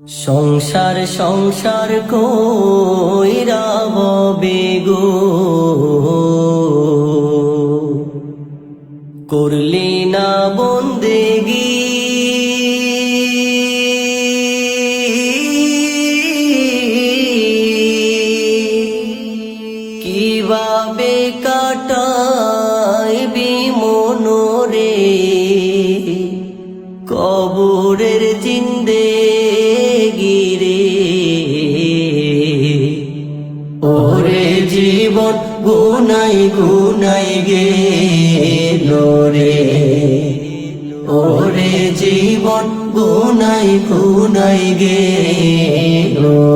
সংসার সংসার কইরা বেগো। করলি না বন্দেগি রে ওরে জীবন গুনাই গুনাই গে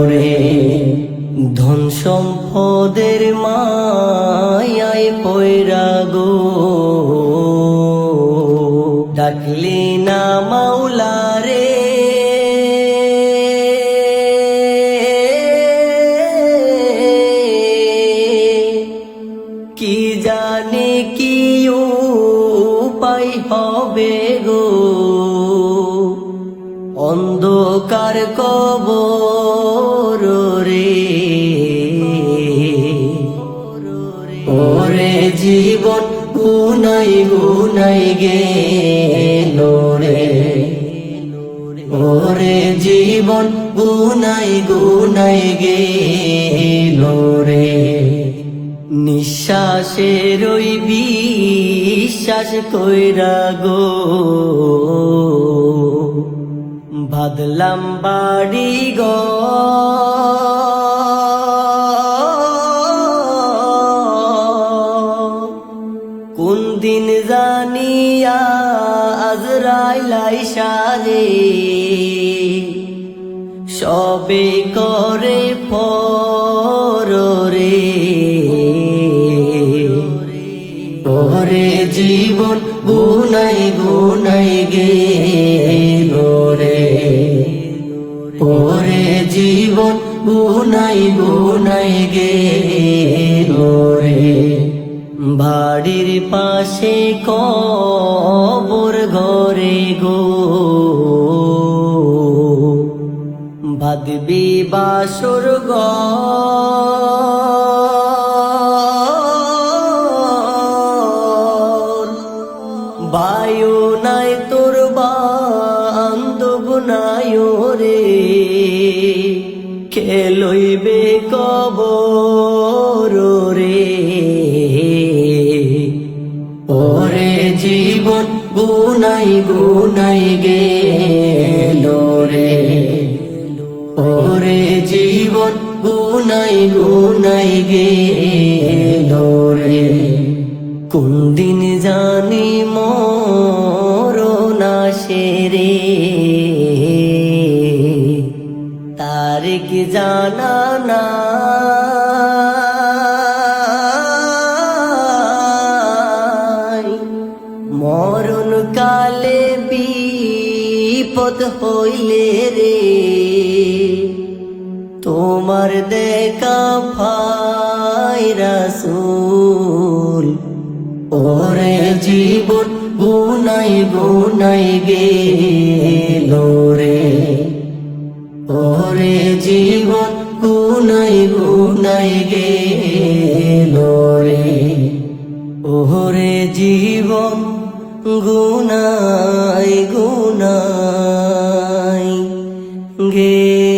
রে ধন সম্পদের মায় পয়রা গো। ডাকলি উপায় হবে গো? অন্ধকার কবর রে। ওরে জীবন গুনাই গুনাই গে রে। ওরে জীবন গুনাই গুনাই গে রে। নিঃশ্বাসের ওই বিশ্বাস কইরা গো। বাদলাম বাড়ি গো। কোন দিন জানিয়া আজরাইলাই সারে। সবে করে পরে ওরে জীবন গুনাই গুনাই গে রে। ওরে জীবন গুনাই গুনাই গে রে। বাড়ির পাশে কবর ঘরে গো। বাদবি বাসর গর খেলইবে কবর রে। ওরে জীবন গুনাই গুনাই গে রে। ওরে জীবন গুনাই গুনাই গে রে। কোন দিন জানি মরনা রে। তারিখ জানা নাই মরণ কালে বিপদ হইলে রে তোমার দেখা ভাই রাসূল ওরে জীবন গুনাই গুনাই গে ওরে জীবন গুনাই গুনাই গে